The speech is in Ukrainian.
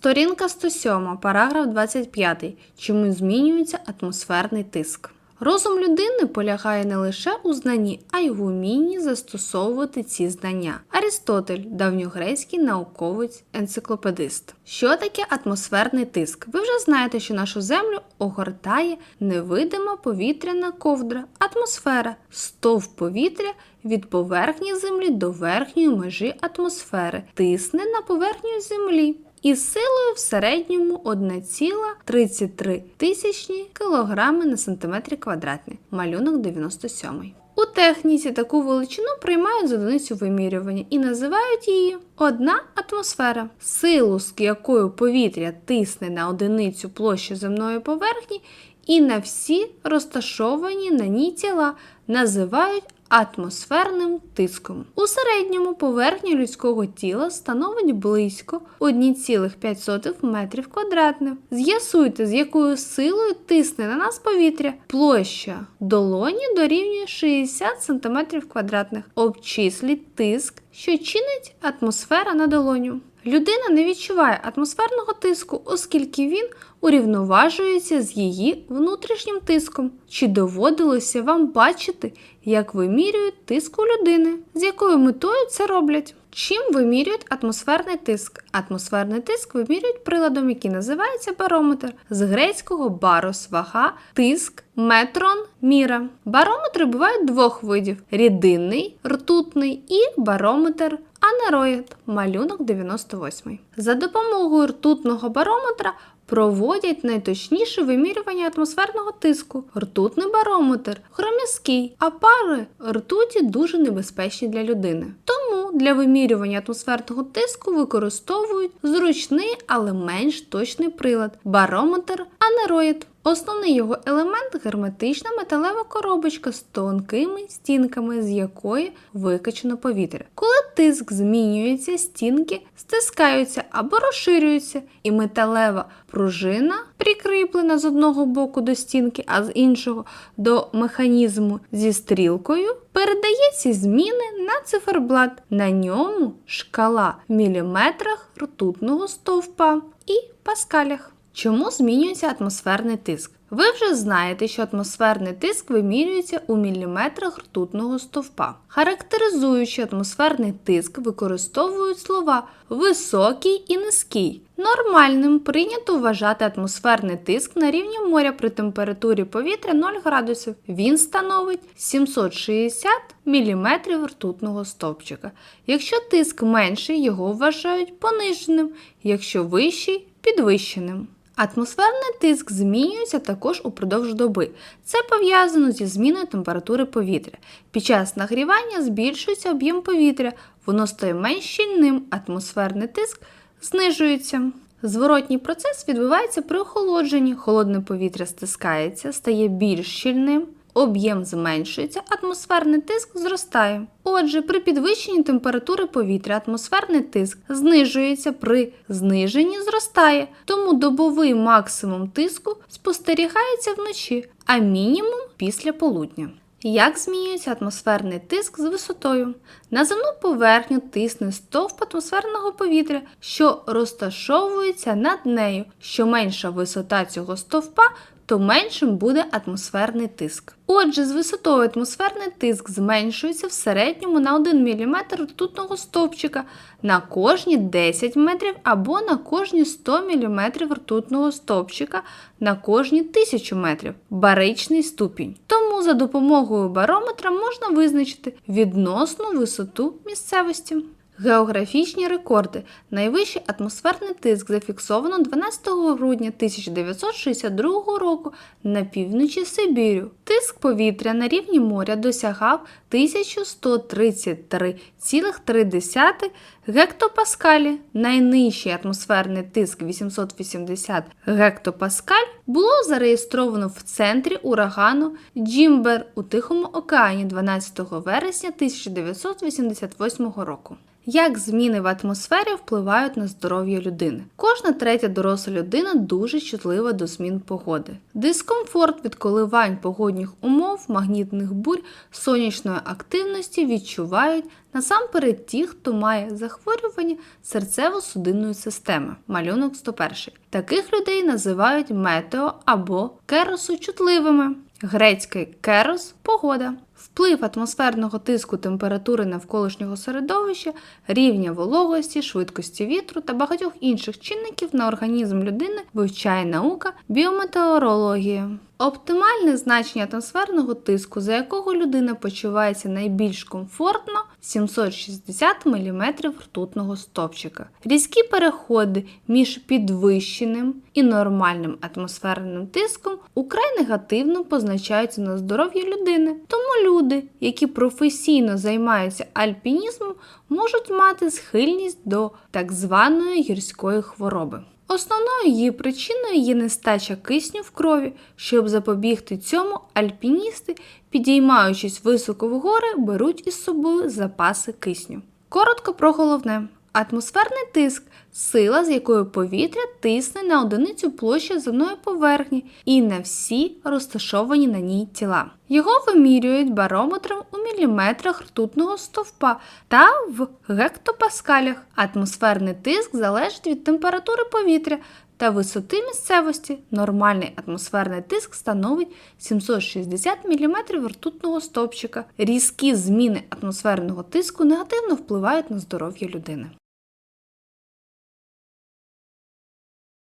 Сторінка 107, параграф 25. Чому змінюється атмосферний тиск? Розум людини полягає не лише у знанні, а й в умінні застосовувати ці знання. Арістотель, давньогрецький науковець, енциклопедист. Що таке атмосферний тиск? Ви вже знаєте, що нашу землю огортає невидима повітряна ковдра, атмосфера, стовп повітря від поверхні землі до верхньої межі атмосфери, тисне на поверхню землі. Із силою в середньому 1,33 тисячні кілограми на сантиметрі квадратний. Малюнок 97. У техніці таку величину приймають за одиницю вимірювання і називають її одна атмосфера. Силу, з якою повітря тисне на одиницю площі земної поверхні і на всі розташовані на ній тіла, називають атмосферним тиском. У середньому поверхня людського тіла становить близько 1,5 метрів квадратних. З'ясуйте, з якою силою тисне на нас повітря. Площа долоні дорівнює 60 см квадратних. Обчисліть тиск, що чинить атмосфера на долоню. Людина не відчуває атмосферного тиску, оскільки він урівноважується з її внутрішнім тиском. Чи доводилося вам бачити, як вимірюють тиск у людини? З якою метою це роблять? Чим вимірюють атмосферний тиск? Атмосферний тиск вимірюють приладом, який називається барометр з грецького барос вага, тиск, метрон, міра. Барометри бувають двох видів: рідинний, ртутний і барометр анероїд, малюнок 98. За допомогою ртутного барометра проводять найточніше вимірювання атмосферного тиску. Ртутний барометр хроміський, а пари ртуті дуже небезпечні для людини. Тому для вимірювання атмосферного тиску використовують зручний, але менш точний прилад барометр анероїд. Основний його елемент герметична металева коробочка з тонкими стінками, з якої викачано повітря. Коли тиск змінюється, стінки стискаються або розширюються, і металева пружина, прикріплена з одного боку до стінки, а з іншого до механізму зі стрілкою, передає ці зміни на циферблат. На ньому шкала в міліметрах ртутного стовпа і паскалях. Чому змінюється атмосферний тиск? Ви вже знаєте, що атмосферний тиск вимірюється у міліметрах ртутного стовпа. Характеризуючи атмосферний тиск, використовують слова високий і низький. Нормальним прийнято вважати атмосферний тиск на рівні моря при температурі повітря 0 градусів. Він становить 760 мм ртутного стовпчика. Якщо тиск менший, його вважають пониженим, якщо вищий підвищеним. Атмосферний тиск змінюється також упродовж доби. Це пов'язано зі зміною температури повітря. Під час нагрівання збільшується об'єм повітря, воно стає менш щільним, атмосферний тиск знижується. Зворотній процес відбувається при охолодженні. Холодне повітря стискається, стає більш щільним, об'єм зменшується, атмосферний тиск зростає. Отже, при підвищенні температури повітря атмосферний тиск знижується, при зниженні зростає, тому добовий максимум тиску спостерігається вночі, а мінімум після полудня. Як змінюється атмосферний тиск з висотою? На земну поверхню тисне стовп атмосферного повітря, що розташовується над нею. Що менша висота цього стовпа, то меншим буде атмосферний тиск. Отже, з висотою атмосферний тиск зменшується в середньому на 1 мм ртутного стовпчика на кожні 10 метрів або на кожні 100 мм ртутного стовпчика на кожні 1000 метрів баричний ступінь. Тому за допомогою барометра можна визначити відносну висоту місцевості. Географічні рекорди. Найвищий атмосферний тиск зафіксовано 12 грудня 1962 року на півночі Сибірю. Тиск повітря на рівні моря досягав 1133,3 гектопаскалі. Найнижчий атмосферний тиск 880 гектопаскаль було зареєстровано в центрі урагану Джімбер у Тихому океані 12 вересня 1988 року. Як зміни в атмосфері впливають на здоров'я людини? Кожна третя доросла людина дуже чутлива до змін погоди. Дискомфорт від коливань погодних умов, магнітних бурь, сонячної активності відчувають насамперед ті, хто має захворювання серцево-судинної системи. Малюнок 101. Таких людей називають метео або керосочутливими. Грецький керос погода. Вплив атмосферного тиску температури навколишнього середовища, рівня вологості, швидкості вітру та багатьох інших чинників на організм людини вивчає наука біометеорологія. Оптимальне значення атмосферного тиску, за якого людина почувається найбільш комфортно 760 мм ртутного стопчика. Різкі переходи між підвищеним і нормальним атмосферним тиском украй негативно позначаються на здоров'я людини. Тому люди, які професійно займаються альпінізмом, можуть мати схильність до так званої гірської хвороби. Основною її причиною є нестача кисню в крові. Щоб запобігти цьому, альпіністи, підіймаючись високо в гори, беруть із собою запаси кисню. Коротко про головне. Атмосферний тиск сила, з якою повітря тисне на одиницю площі земної поверхні і на всі розташовані на ній тіла. Його вимірюють барометром у міліметрах ртутного стовпа та в гектопаскалях. Атмосферний тиск залежить від температури повітря та висоти місцевості. Нормальний атмосферний тиск становить 760 мм ртутного стовпчика. Різкі зміни атмосферного тиску негативно впливають на здоров'я людини.